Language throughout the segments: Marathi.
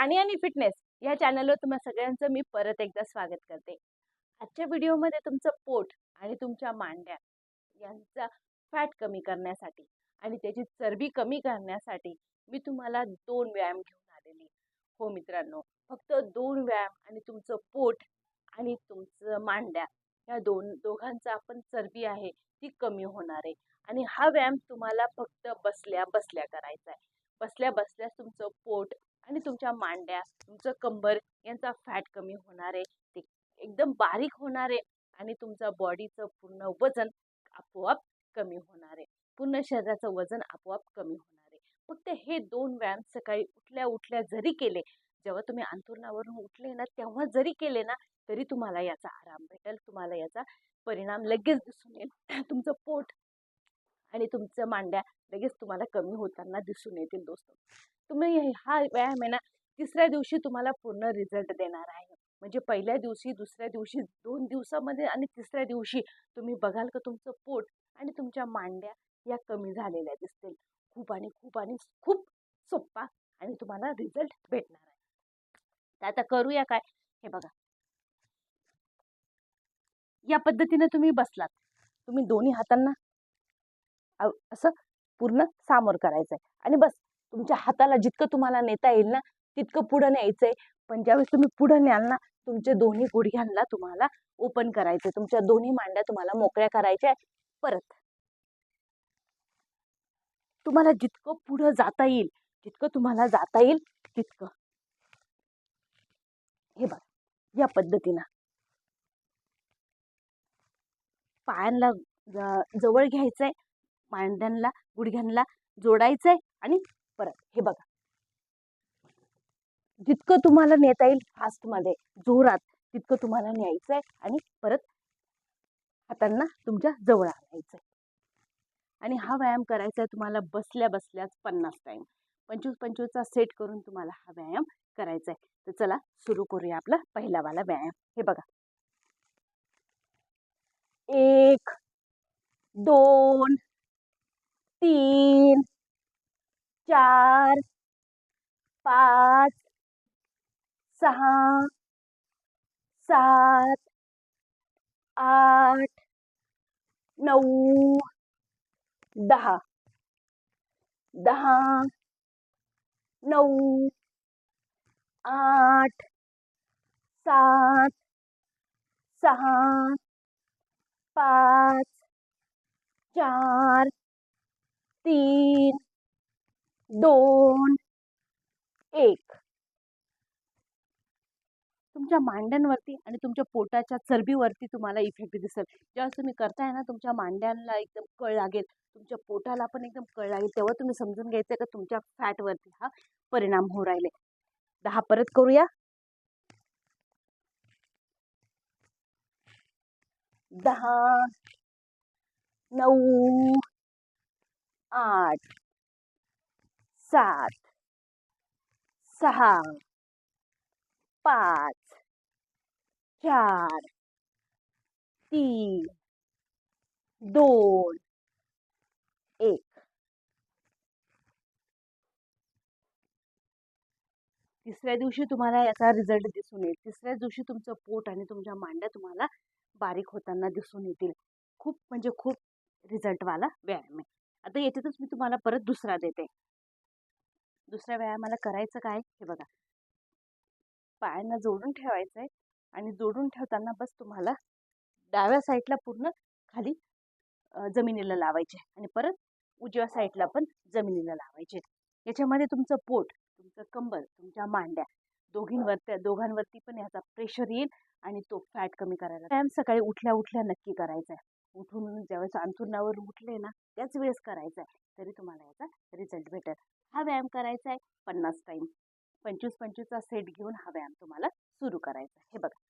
प्राणी आणि फिटनेस या चॅनलवर तुम्हा सगळ्यांचं मी परत एकदा स्वागत करते. आजच्या व्हिडिओमध्ये तुमचं पोट आणि तुमच्या मांड्या यांचा फॅट कमी करण्यासाठी आणि त्याची चरबी कमी करण्यासाठी मी तुम्हाला दोन व्यायाम घेऊन आलेली. हो मित्रांनो फक्त दोन व्यायाम आणि तुमचं पोट आणि तुमचं मांड्या या दोन दोघांचा आपण चरबी आहे ती कमी होणार आहे. आणि हा व्यायाम तुम्हाला फक्त बसल्या बसल्या करायचा आहे. बसल्या बसल्यास तुमचं पोट आणि तुमच्या मांड्या तुमचं कंबर यांचा फॅट कमी होणार आहे. ते एकदम बारीक होणार आहे आणि तुमचा बॉडीचं पूर्ण वजन आपोआप कमी होणार आहे. पूर्ण शरीराचं वजन आपोआप कमी होणार आहे. फक्त हे दोन व्यायाम सकाळी उठल्या उठल्या जरी केले जेव्हा तुम्ही अंथरुणावरून उठले ना तेव्हा जरी केले ना तरी तुम्हाला याचा आराम भेटेल. तुम्हाला याचा परिणाम लगेच दिसून येईल. तुमचं पोट आणि तुमचं मांड्या लगेच तुम्हाला कमी होताना दिसून येतील दोस्त. तुम्ही हा व्यायाम आहे ना तिसऱ्या दिवशी तुम्हाला पूर्ण रिझल्ट देणार आहे. म्हणजे पहिल्या दिवशी दुसऱ्या दिवशी दोन दिवसामध्ये आणि तिसऱ्या दिवशी तुम्ही बघाल का तुमचं पोट आणि तुमच्या मांड्या या कमी झालेल्या दिसतील. खूप आणि खूप आणि खूप सोप्पा आणि तुम्हाला रिझल्ट भेटणार आहे. तर आता करूया काय? हे बघा. या पद्धतीने तुम्ही बसलात. तुम्ही दोन्ही हातांना असं पूर्ण सामोर करायचं आहे आणि बस. तुमच्या हाताला जितकं तुम्हाला नेता येईल ना तितकं पुढं न्यायचं आहे पण ज्यावेळेस तुम्ही पुढं न्याल ना तुमचे दोन्ही गुडघ्यांना तुम्हाला ओपन करायचे तुमच्या दोन्ही मांड्या तुम्हाला मोकळ्या करायच्या परत तुम्हाला जितकं पुढं जाता येईल जितकं तुम्हाला जाता येईल तितकं. हे बघा या पद्धतीनं. पायांना ज- जवळ घ्यायचंय मांड्यांना गुडघ्यांना जोडायचंय आणि परत. हे बघा. जितकं तुम्हाला नेता येईल फास्टमध्ये जोरात तितकं तुम्हाला न्यायचं आहे आणि परत हातांना तुमच्या जवळ आणायचं आहे. आणि हा व्यायाम करायचा आहे तुम्हाला बसल्या बसल्याच पन्नास टाईम पंचवीस पंचवीसचा सेट करून तुम्हाला हा व्यायाम करायचा आहे. तर चला सुरू करूया आपला पहिलावाला व्यायाम. हे बघा. एक दोन तीन चार पाच सहा सात आठ नऊ दहा। दहा आठ सात सहा पाच चार तीन दोन एक. तुमच्या मांड्यांवरती आणि तुमच्या पोटाच्या चरबीवरती तुम्हाला इफेक्ट दिसेल. जेव्हा तुम्ही करताय ना तुमच्या मांड्यांना एकदम कळ लागेल. तुमच्या पोटाला पण एकदम कळ लागेल. तेव्हा तुम्ही समजून घ्यायचं का तुमच्या फॅटवरती हा परिणाम होऊ राहिले. दहा परत करूया. दहा नऊ आठ. सात सहा पाच चार तीन दोन एक. तिसऱ्या दिवशी तुम्हाला याचा रिझल्ट दिसून येईल. तिसऱ्या दिवशी तुमचं पोट आणि तुमच्या मांड्या तुम्हाला बारीक होताना दिसून येतील. खूप म्हणजे खूप रिझल्टवाला व्यायाम आहे. आता याच्यातच मी तुम्हाला परत दुसरा देते. दुसऱ्या व्यायामाला करायचं काय? हे बघा. पायांना जोडून ठेवायचं आहे आणि जोडून ठेवताना बस तुम्हाला डाव्या साईडला पूर्ण खाली जमिनीला लावायचे आणि परत उजव्या साईडला पण जमिनीला लावायचे याच्यामध्ये तुमचं पोट तुमचं कंबर तुमच्या मांड्या दोघींवर दोघांवरती पण याचा प्रेशर येईल आणि तो फॅट कमी करायला व्यायाम सकाळी उठल्या उठल्या नक्की करायचा आहे उठून ज्यावेळेस अंथरुणावर उठले ना त्याच वेळेस करायचा आहे तरी तुम्हाला याचा रिझल्ट भेटेल. हा व्यायाम करायचा आहे. पन्नास टाईम पंचवीस पंचवीसचा सेट घेऊन हा व्यायाम तुम्हाला सुरू करायचा आहे. हे बघा.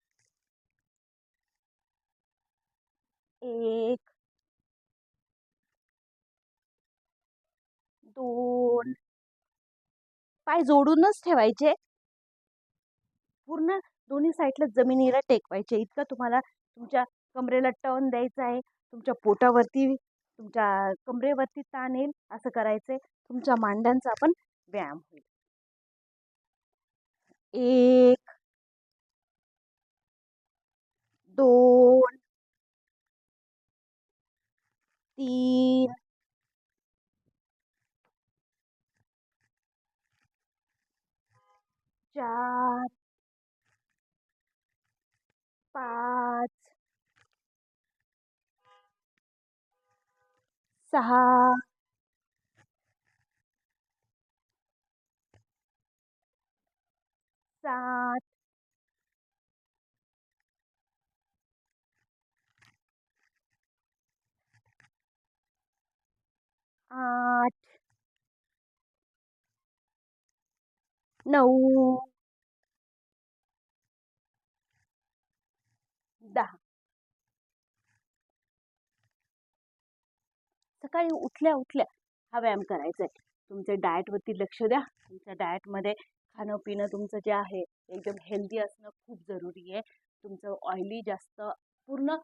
एक दोन पाय जोडूनच ठेवायचे. पूर्ण दोन्ही साईडला जमिनीला टेकवायचे. इतकं तुम्हाला तुमच्या कमरेला टर्न द्यायचा आहे. तुमच्या पोटावरती तुमच्या कमरेवरती ताण येईल असं करायचं आहे तुमच्या मांड्यांचा पण व्यायाम होईल. एक दोन तीन चार पाच सहा सात आठ। नऊ। दहा। सकाळी उठल्या उठल्या हा व्यायाम करायचा आहे तुमच्या डाएटवरती लक्ष द्या. तुमच्या डाएटमध्ये खाणं पिणं तुमचं जे आहे एकदम हेल्दी असणं खूप जरुरी आहे. तुमचं ऑइली जास्त पूर्ण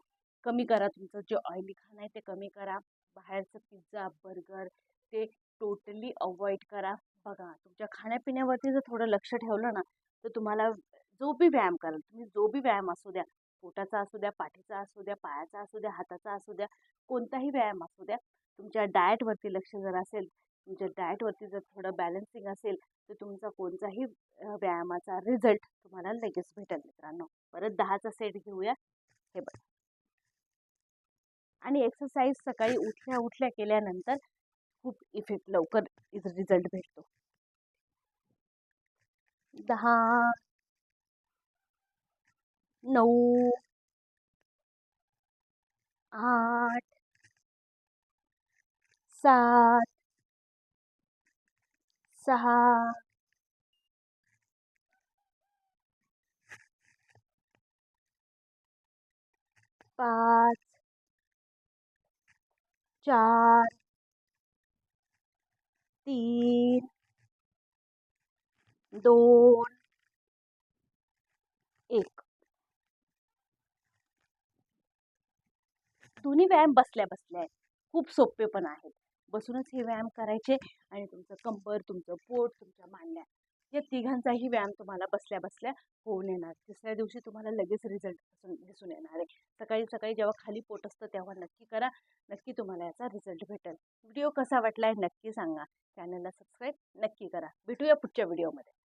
कमी करा तुमचं जे ऑइली खाणं आहे ते कमी करा. बाहेरचं पिझ्झा बर्गर ते टोटली अवॉइड करा. बघा तुमच्या खाण्यापिण्यावरती जर थोडं लक्ष ठेवलं ना तर तुम्हाला जो बी व्यायाम कराल तुम्ही जो बी व्यायाम असू द्या पोटाचा असू द्या पाठीचा असू द्या पायाचा असू द्या हाताचा असू द्या कोणताही व्यायाम असू द्या तुमच्या डाएटवरती लक्ष जर असेल तुमच्या डाएटवरती जर थोडं बॅलन्सिंग असेल तर तुमचा कोणताही व्यायामाचा रिझल्ट तुम्हाला लगेच भेटेल मित्रांनो. परत दहाचा सेट घेऊया. हे बघा. आणि एक्सरसाइज सकाळी उठल्या उठल्या केल्यानंतर खूप इफेक्ट लवकर रिझल्ट भेटतो. दहा नऊ आठ सात सहा. पाच. चार. तीन. दोन. एक. दोन्ही व्यायाम बसल्या बसल्या आहेत. खूप सोपे पण आहेत. बसूनच हे व्यायाम करायचे आणि तुमचं कंबर तुमचं पोट तुमच्या मांड्या या तिघांचाही व्यायाम तुम्हाला बसल्या बसल्या होऊन येणार. तिसऱ्या दिवशी तुम्हाला लगेच रिझल्ट दिसून येणार आहे. सकाळी सकाळी जेव्हा खाली पोट असतं तेव्हा नक्की करा. नक्की तुम्हाला याचा रिझल्ट भेटेल. व्हिडिओ कसा वाटला आहे नक्की सांगा. चॅनलला सबस्क्राईब नक्की करा. भेटूया पुढच्या व्हिडिओमध्ये